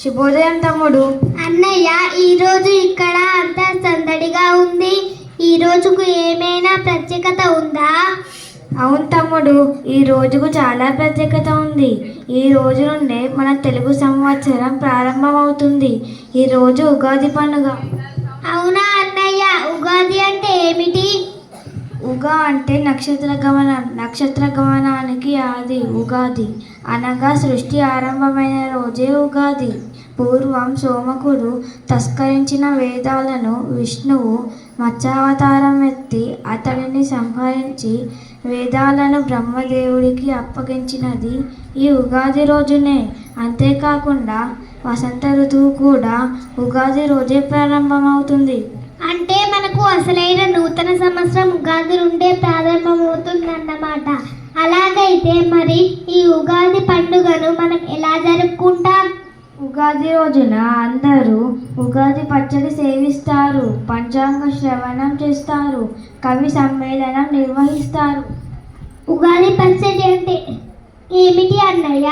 శుభోదయం తమ్ముడు. అన్నయ్య ఈరోజు ఇక్కడ అంతా సందడిగా ఉంది. ఈ రోజుకు ఏమైనా ప్రత్యేకత ఉందా? అవును తమ్ముడు ఈ రోజుకు చాలా ప్రత్యేకత ఉంది. ఈ రోజు నుండే మన తెలుగు సంవత్సరం ప్రారంభమవుతుంది. ఈ రోజు ఉగాది పండుగ. అవునా అన్నయ్య ఉగాది అంటే ఏమిటి? ఉగా అంటే నక్షత్ర గమన నక్షత్ర గమనానికి ఆది ఉగాది. అనగా సృష్టి ఆరంభమైన రోజే ఉగాది. పూర్వం సోమకుడు తస్కరించిన వేదాలను విష్ణువు మత్స్యావతారం ఎత్తి అతడిని సంహరించి వేదాలను బ్రహ్మదేవుడికి అప్పగించినది ఈ ఉగాది రోజునే. అంతేకాకుండా వసంత ఋతువు కూడా ఉగాది రోజే ప్రారంభమవుతుంది. అంటే మనకు అసలైన నూతన సంవత్సరం ఉగాది నుండే ప్రారంభమవుతుందన్నమాట. అలాగైతే మరి ఈ ఉగాది పండుగను మనం ఎలా జరుపుకుంటాం? ఉగాది రోజున అందరూ ఉగాది పచ్చడి సేవిస్తారు పంచాంగ శ్రవణం చేస్తారు కవి సమ్మేళనం నిర్వహిస్తారు. ఉగాది పచ్చడి అంటే ఏమిటి అన్నయ్య?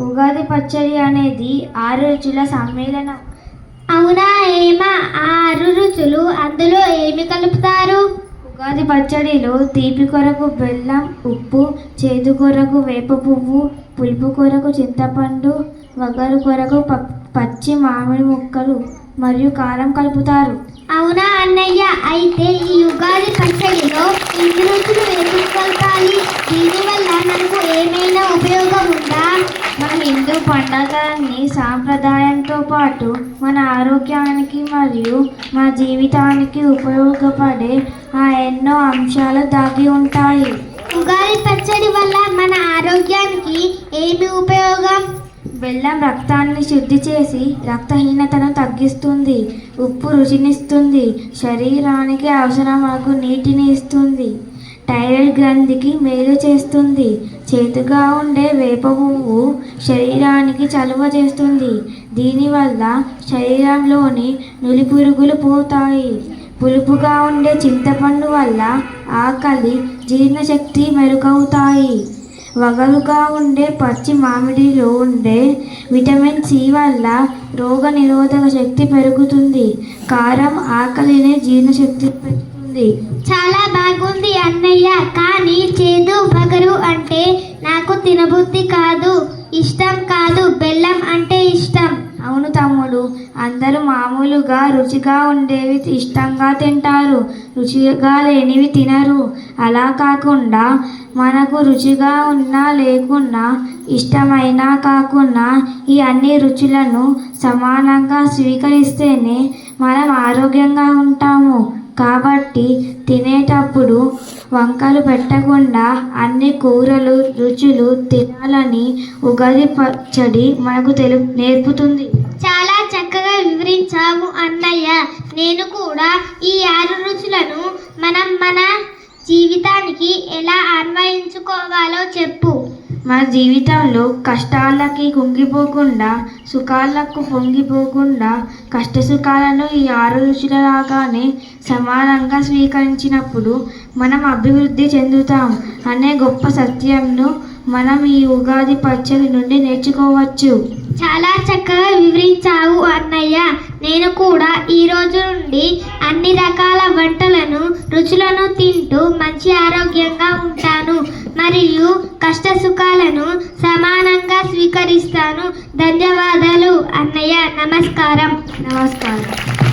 ఉగాది పచ్చడి అనేది ఆరు రుచుల సమ్మేళనం. అవునా ఏమా ఆరు రుచులు అందులో ఏమి కలుపుతారు? ఉగాది పచ్చడిలో తీపి కొరకు బెల్లం ఉప్పు చేదు కొరకు వేప పువ్వు పులుపు కొరకు చింతపండు వగరు కొరకు పచ్చి మామిడి ముక్కలు మరియు కారం కలుపుతారు. అవునా అన్నయ్య అయితే ఈ ఉగాది పచ్చడిలో ఎన్ని రుచులు ఎందుకు కలపాలి దీనివల్ల మనకు ఏమైనా ఉపయోగం ఉందా హిందూ పండగలన్నీ సాంప్రదాయంతో పాటు మన ఆరోగ్యానికి మరియు మన జీవితానికి ఉపయోగపడే ఆ ఎన్నో అంశాలు దాగి ఉంటాయి. ఉగాది పచ్చడి వల్ల మన ఆరోగ్యానికి ఏమి ఉపయోగం? బెల్లం రక్తాన్ని శుద్ధి చేసి రక్తహీనతను తగ్గిస్తుంది ఉప్పు రుచినిస్తుంది శరీరానికి అవసరమగు నీటిని ఇస్తుంది. థైరాయిడ్ గ్రంథికి మేలు చేస్తుంది. చేతుగా ఉండే వేప పువ్వు శరీరానికి చలువ చేస్తుంది. దీనివల్ల శరీరంలోని నులి పురుగులు పోతాయి. పులుపుగా ఉండే చింతపండు వల్ల ఆకలి జీర్ణశక్తి మెరుగవుతాయి. వగలుగా ఉండే పచ్చి మామిడిలో ఉండే విటమిన్ సి వల్ల రోగ నిరోధక శక్తి పెరుగుతుంది. కారం ఆకలిని జీర్ణశక్తి పెంచుతుంది చాలా బాగుంది అన్నయ్య కానీ చేదు బగరు అంటే నాకు తినబుద్ధి కాదు. ఇష్టం కాదు బెల్లం అంటే ఇష్టం. అవును తమ్ముడు అందరూ మామూలుగా రుచిగా ఉండేవి ఇష్టంగా తింటారు. రుచిగా లేనివి తినరు. అలా కాకుండా మనకు రుచిగా ఉన్నా లేకున్నా ఇష్టమైనా కాకున్నా ఈ అన్ని రుచులను సమానంగా స్వీకరిస్తేనే మనం ఆరోగ్యంగా ఉంటాము. కాబట్టి తినేటప్పుడు వంకలు పెట్టకుండా అన్ని కూరలు రుచులు తినాలని ఉగాది పచ్చడి మనకు తెలు నేర్పుతుంది. చాలా చక్కగా వివరించావు అన్నయ్య. నేను కూడా ఈ ఆరు రుచులను మనం మన జీవితానికి ఎలా అన్వయించుకోవాలో చెప్పు. మన జీవితంలో కష్టాలకి కుంగిపోకుండా సుఖాలకు పొంగిపోకుండా కష్ట సుఖాలను ఈ ఆరు రుచుల లాగానే సమానంగా స్వీకరించినప్పుడు మనం అభివృద్ధి చెందుతాం అనే గొప్ప సత్యంను మనం ఈ ఉగాది పచ్చడి నుండి నేర్చుకోవచ్చు. చాలా చక్కగా వివరించావు అన్నయ్య. నేను కూడా ఈ రోజు నుండి అన్ని రకాల వంటలను రుచులను తింటూ మంచి ఆరోగ్యంగా ఉంటాను. మరియు కష్ట సుఖాలను సమానంగా స్వీకరిస్తాను. ధన్యవాదాలు అన్నయ్య. నమస్కారం. నమస్కారం.